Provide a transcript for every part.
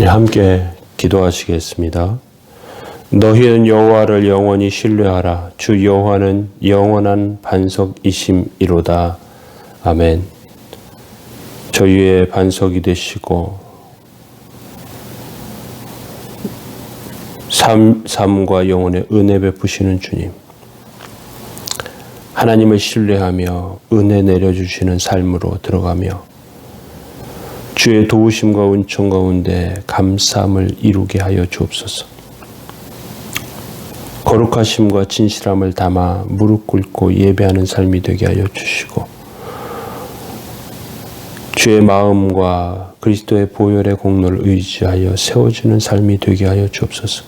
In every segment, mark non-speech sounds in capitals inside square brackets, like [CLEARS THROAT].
네, 함께 기도하시겠습니다. 너희는 여호와를 영원히 신뢰하라. 주 여호와는 영원한 반석이심이로다. 아멘. 저희의 반석이 되시고 삶, 삶과 영혼의 은혜 베푸시는 주님. 하나님을 신뢰하며 은혜 내려주시는 삶으로 들어가며 주의 도우심과 은총 가운데 감사함을 이루게 하여 주옵소서. 거룩하심과 진실함을 담아 무릎 꿇고 예배하는 삶이 되게 하여 주시고 주의 마음과 그리스도의 보혈의 공로를 의지하여 세워지는 삶이 되게 하여 주옵소서.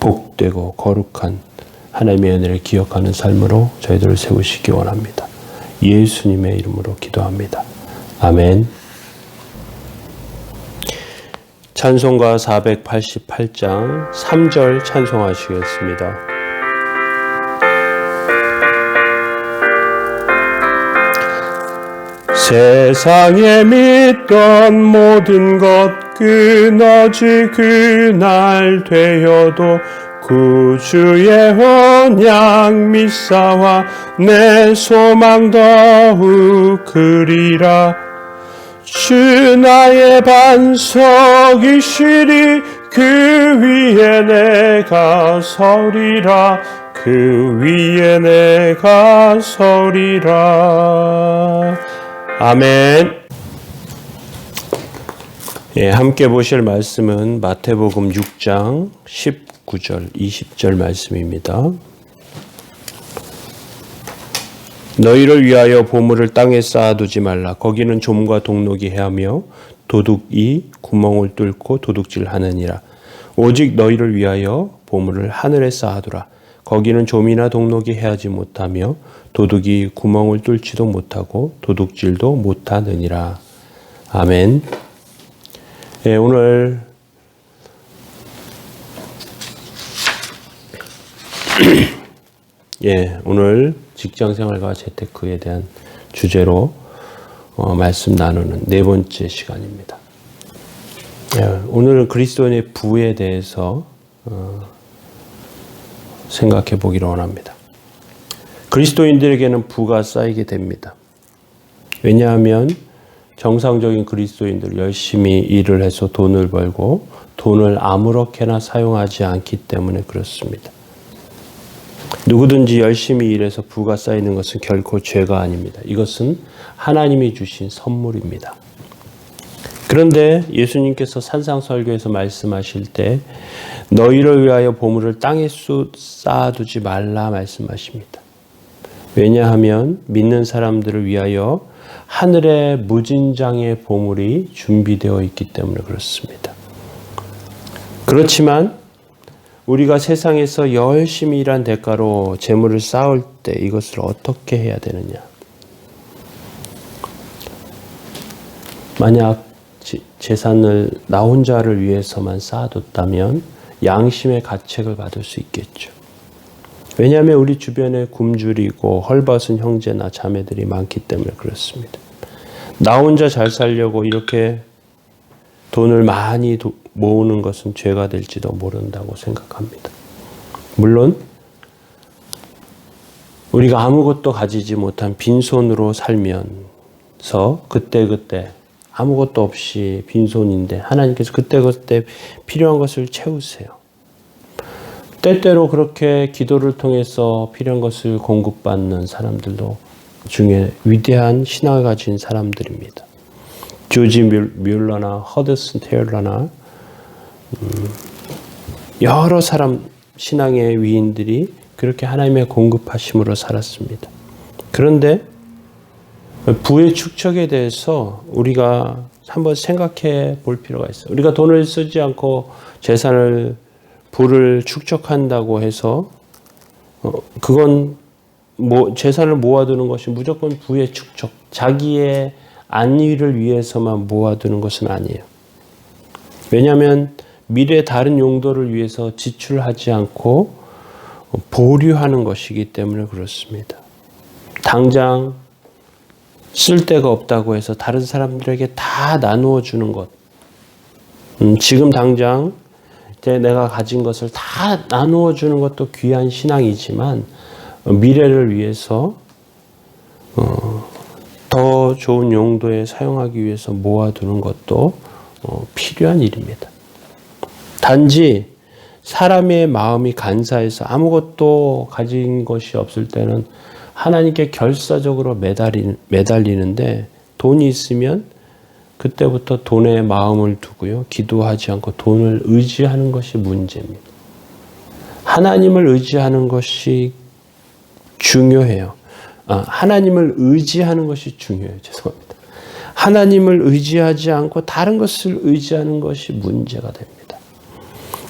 복되고 거룩한 하나님의 은혜를 기억하는 삶으로 저희들을 세우시기 원합니다. 예수님의 이름으로 기도합니다. 아멘. 찬송가 488장 3절 찬송하시겠습니다. 세상에 믿던 모든 것 끊어지 그날 되어도 구주의 언약 미사와 내 소망 더욱 그리라 주 나의 반석이시리 그 위에 내가 서리라. 그 위에 내가 서리라. 아멘. 예, 함께 보실 말씀은 마태복음 6장 19절 20절 말씀입니다 너희를 위하여 보물을 땅에 쌓아두지 말라. 거기는 좀과 동록이 해하며 도둑이 구멍을 뚫고 도둑질하느니라. 오직 너희를 위하여 보물을 하늘에 쌓아두라. 거기는 좀이나 동록이 해하지 못하며 도둑이 구멍을 뚫지도 못하고 도둑질도 못하느니라. 아멘. 예, 오늘 [CLEARS THROAT] 예, 오늘 직장 생활과 재테크에 대한 주제로 어, 말씀 나누는 네 번째 시간입니다. 예, 오늘은 그리스도인의 부에 대해서 어, 생각해 보기를 원합니다. 그리스도인들에게는 부가 쌓이게 됩니다. 왜냐하면 정상적인 그리스도인들 열심히 일을 해서 돈을 벌고 돈을 아무렇게나 사용하지 않기 때문에 그렇습니다. 누구든지 열심히 일해서 부가 쌓이는 것은 결코 죄가 아닙니다. 이것은 하나님이 주신 선물입니다. 그런데 예수님께서 산상설교에서 말씀하실 때 너희를 위하여 보물을 땅에 쌓아두지 말라 말씀하십니다. 왜냐하면 믿는 사람들을 위하여 하늘의 무진장의 보물이 준비되어 있기 때문에 그렇습니다. 그렇지만 우리가 세상에서 열심히 일한 대가로 재물을 쌓을 때 이것을 어떻게 해야 되느냐? 만약 재산을 나 혼자를 위해서만 쌓아뒀다면 양심의 가책을 받을 수 있겠죠. 왜냐하면 우리 주변에 굶주리고 헐벗은 형제나 자매들이 많기 때문에 그렇습니다. 나 혼자 잘 살려고 이렇게 돈을 많이 모으는 것은 죄가 될지도 모른다고 생각합니다. 물론 우리가 아무것도 가지지 못한 빈손으로 살면서 그때그때 아무것도 없이 빈손인데 하나님께서 그때그때 필요한 것을 채우세요. 때때로 그렇게 기도를 통해서 필요한 것을 공급받는 사람들도 중에 위대한 신앙을 가진 사람들입니다. 조지 뮬러나 허드슨 테일러나 음, 여러 사람 신앙의 위인들이 그렇게 하나님의 공급하심으로 살았습니다. 그런데 부의 축적에 대해서 우리가 한번 생각해 볼 필요가 있어요. 우리가 돈을 쓰지 않고 재산을 부를 축적한다고 해서 어, 그건 뭐 재산을 모아두는 것이 무조건 부의 축적, 자기의 안위를 위해서만 모아두는 것은 아니에요. 왜냐하면 미래 다른 용도를 위해서 지출하지 않고 보류하는 것이기 때문에 그렇습니다. 당장 쓸 데가 없다고 해서 다른 사람들에게 다 나누어 주는 것. 음, 지금 당장 내가 가진 것을 다 나누어 주는 것도 귀한 신앙이지만 어, 미래를 위해서 좋은 용도에 사용하기 위해서 모아두는 것도 어, 필요한 일입니다. 단지 사람의 마음이 간사해서 아무것도 가진 것이 없을 때는 하나님께 결사적으로 매달리, 매달리는데 돈이 있으면 그때부터 돈에 마음을 두고요. 기도하지 않고 돈을 의지하는 것이 문제입니다. 하나님을 의지하는 것이 중요해요. 아, 하나님을 의지하는 것이 중요해요. 죄송합니다. 하나님을 의지하지 않고 다른 것을 의지하는 것이 문제가 됩니다.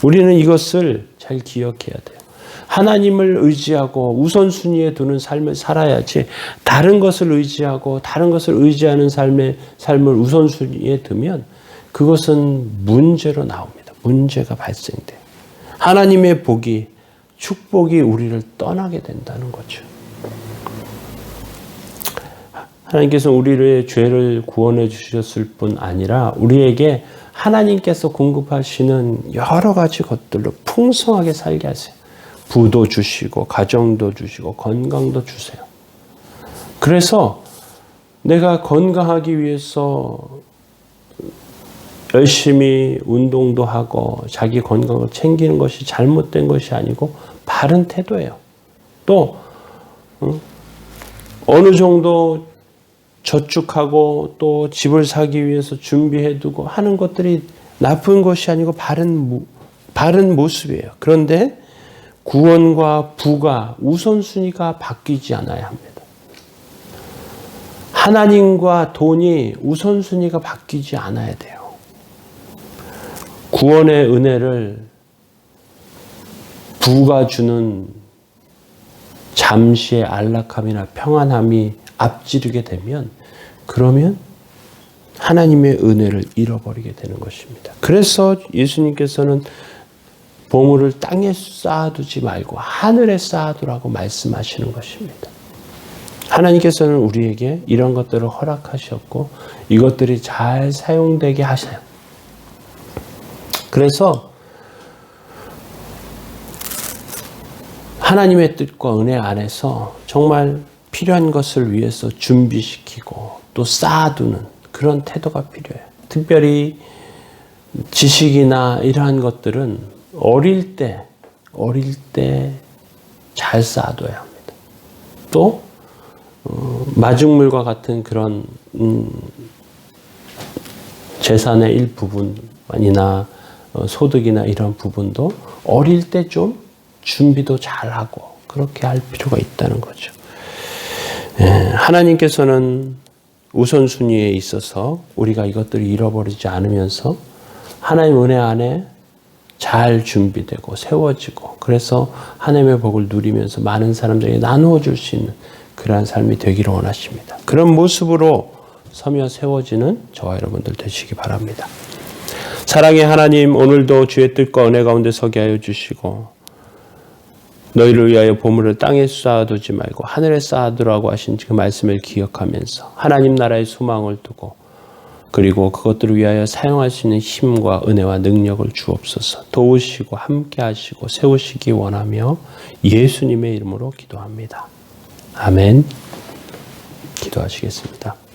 우리는 이것을 잘 기억해야 돼요. 하나님을 의지하고 우선순위에 두는 삶을 살아야지 다른 것을 의지하고 다른 것을 의지하는 삶의 삶을 우선순위에 두면 그것은 문제로 나옵니다. 문제가 발생돼요. 하나님의 복이 축복이 우리를 떠나게 된다는 거죠. 하나님께서 우리의 죄를 구원해 주셨을 뿐 아니라 우리에게 하나님께서 공급하시는 여러 가지 것들로 풍성하게 살게 하세요. 부도 주시고 가정도 주시고 건강도 주세요. 그래서 내가 건강하기 위해서 열심히 운동도 하고 자기 건강을 챙기는 것이 잘못된 것이 아니고 바른 태도예요. 또 어느 정도 저축하고 또 집을 사기 위해서 준비해두고 하는 것들이 나쁜 것이 아니고 바른 바른 모습이에요. 그런데 구원과 부가 우선순위가 바뀌지 않아야 합니다. 하나님과 돈이 우선순위가 바뀌지 않아야 돼요. 구원의 은혜를 부가 주는 잠시의 안락함이나 평안함이 앞지르게 되면 그러면 하나님의 은혜를 잃어버리게 되는 것입니다. 그래서 예수님께서는 보물을 땅에 쌓아두지 말고 하늘에 쌓아두라고 말씀하시는 것입니다. 하나님께서는 우리에게 이런 것들을 허락하셨고 이것들이 잘 사용되게 하셔요. 그래서 하나님의 뜻과 은혜 안에서 정말 필요한 것을 위해서 준비시키고 또 쌓아두는 그런 태도가 필요해요. 특별히 지식이나 이러한 것들은 어릴 때, 어릴 때 잘 쌓아둬야 합니다. 또, 어, 마중물과 같은 그런, 음, 재산의 일부분이나 어, 소득이나 이런 부분도 어릴 때 좀 준비도 잘하고 그렇게 할 필요가 있다는 거죠. 예, 하나님께서는 우선순위에 있어서 우리가 이것들을 잃어버리지 않으면서 하나님 은혜 안에 잘 준비되고 세워지고 그래서 하나님의 복을 누리면서 많은 사람들에게 나누어 줄 수 있는 그러한 삶이 되기를 원하십니다. 그런 모습으로 서며 세워지는 저와 여러분들 되시기 바랍니다. 사랑의 하나님 오늘도 주의 뜻과 은혜 가운데 서게 하여 주시고 너희를 위하여 보물을 땅에 쌓아두지 말고 하늘에 쌓아두라고 하신 그 말씀을 기억하면서 하나님 나라의 소망을 두고 그리고 그것들을 위하여 사용할 수 있는 힘과 은혜와 능력을 주옵소서 도우시고 함께 하시고 세우시기 원하며 예수님의 이름으로 기도합니다. 아멘. 기도하시겠습니다.